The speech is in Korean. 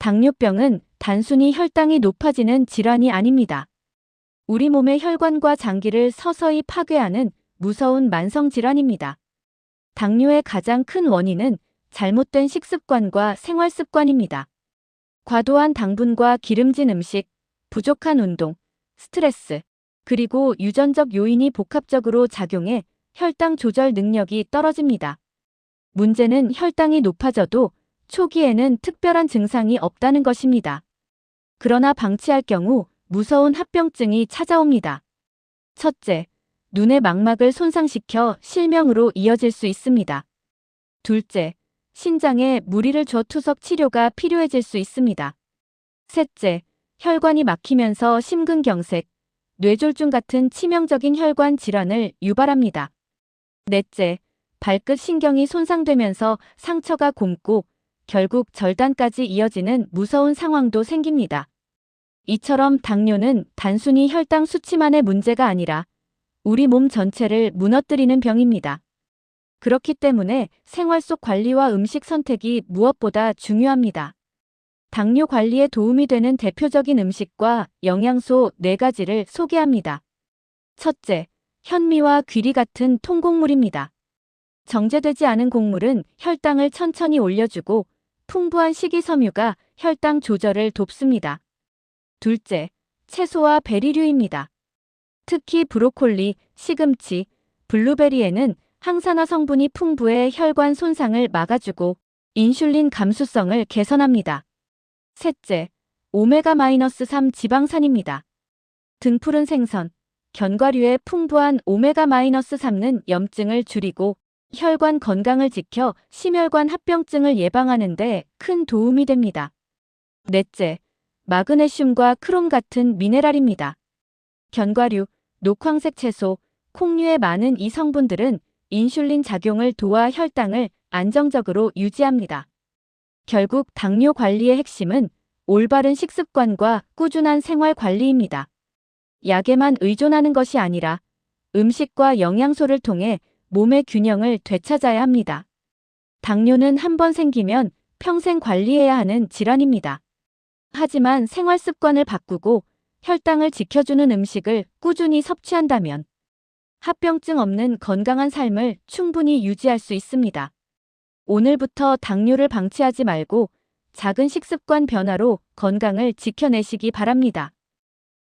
당뇨병은 단순히 혈당이 높아지는 질환이 아닙니다. 우리 몸의 혈관과 장기를 서서히 파괴하는 무서운 만성 질환입니다. 당뇨의 가장 큰 원인은 잘못된 식습관과 생활 습관입니다. 과도한 당분과 기름진 음식, 부족한 운동, 스트레스, 그리고 유전적 요인이 복합적으로 작용해 혈당 조절 능력이 떨어집니다. 문제는 혈당이 높아져도 초기에는 특별한 증상이 없다는 것입니다. 그러나 방치할 경우 무서운 합병증이 찾아옵니다. 첫째, 눈의 망막을 손상시켜 실명으로 이어질 수 있습니다. 둘째, 신장에 무리를 줘 투석 치료가 필요해질 수 있습니다. 셋째, 혈관이 막히면서 심근경색, 뇌졸중 같은 치명적인 혈관 질환을 유발합니다. 넷째, 발끝 신경이 손상되면서 상처가 곪고 결국 절단까지 이어지는 무서운 상황도 생깁니다. 이처럼 당뇨는 단순히 혈당 수치만의 문제가 아니라 우리 몸 전체를 무너뜨리는 병입니다. 그렇기 때문에 생활 속 관리와 음식 선택이 무엇보다 중요합니다. 당뇨 관리에 도움이 되는 대표적인 음식과 영양소 4가지를 소개합니다. 첫째, 현미와 귀리 같은 통곡물입니다. 정제되지 않은 곡물은 혈당을 천천히 올려주고 풍부한 식이섬유가 혈당 조절을 돕습니다. 둘째, 채소와 베리류입니다. 특히 브로콜리, 시금치, 블루베리에는 항산화 성분이 풍부해 혈관 손상을 막아주고 인슐린 감수성을 개선합니다. 셋째, 오메가-3 지방산입니다. 등푸른 생선, 견과류의 풍부한 오메가-3는 염증을 줄이고 혈관 건강을 지켜 심혈관 합병증을 예방하는 데 큰 도움이 됩니다. 넷째, 마그네슘과 크롬 같은 미네랄입니다. 견과류, 녹황색 채소, 콩류의 많은 이 성분들은 인슐린 작용을 도와 혈당을 안정적으로 유지합니다. 결국 당뇨 관리의 핵심은 올바른 식습관과 꾸준한 생활 관리입니다. 약에만 의존하는 것이 아니라 음식과 영양소를 통해 몸의 균형을 되찾아야 합니다. 당뇨는 한 번 생기면 평생 관리해야 하는 질환입니다. 하지만 생활 습관을 바꾸고 혈당을 지켜주는 음식을 꾸준히 섭취한다면 합병증 없는 건강한 삶을 충분히 유지할 수 있습니다. 오늘부터 당뇨를 방치하지 말고 작은 식습관 변화로 건강을 지켜내시기 바랍니다.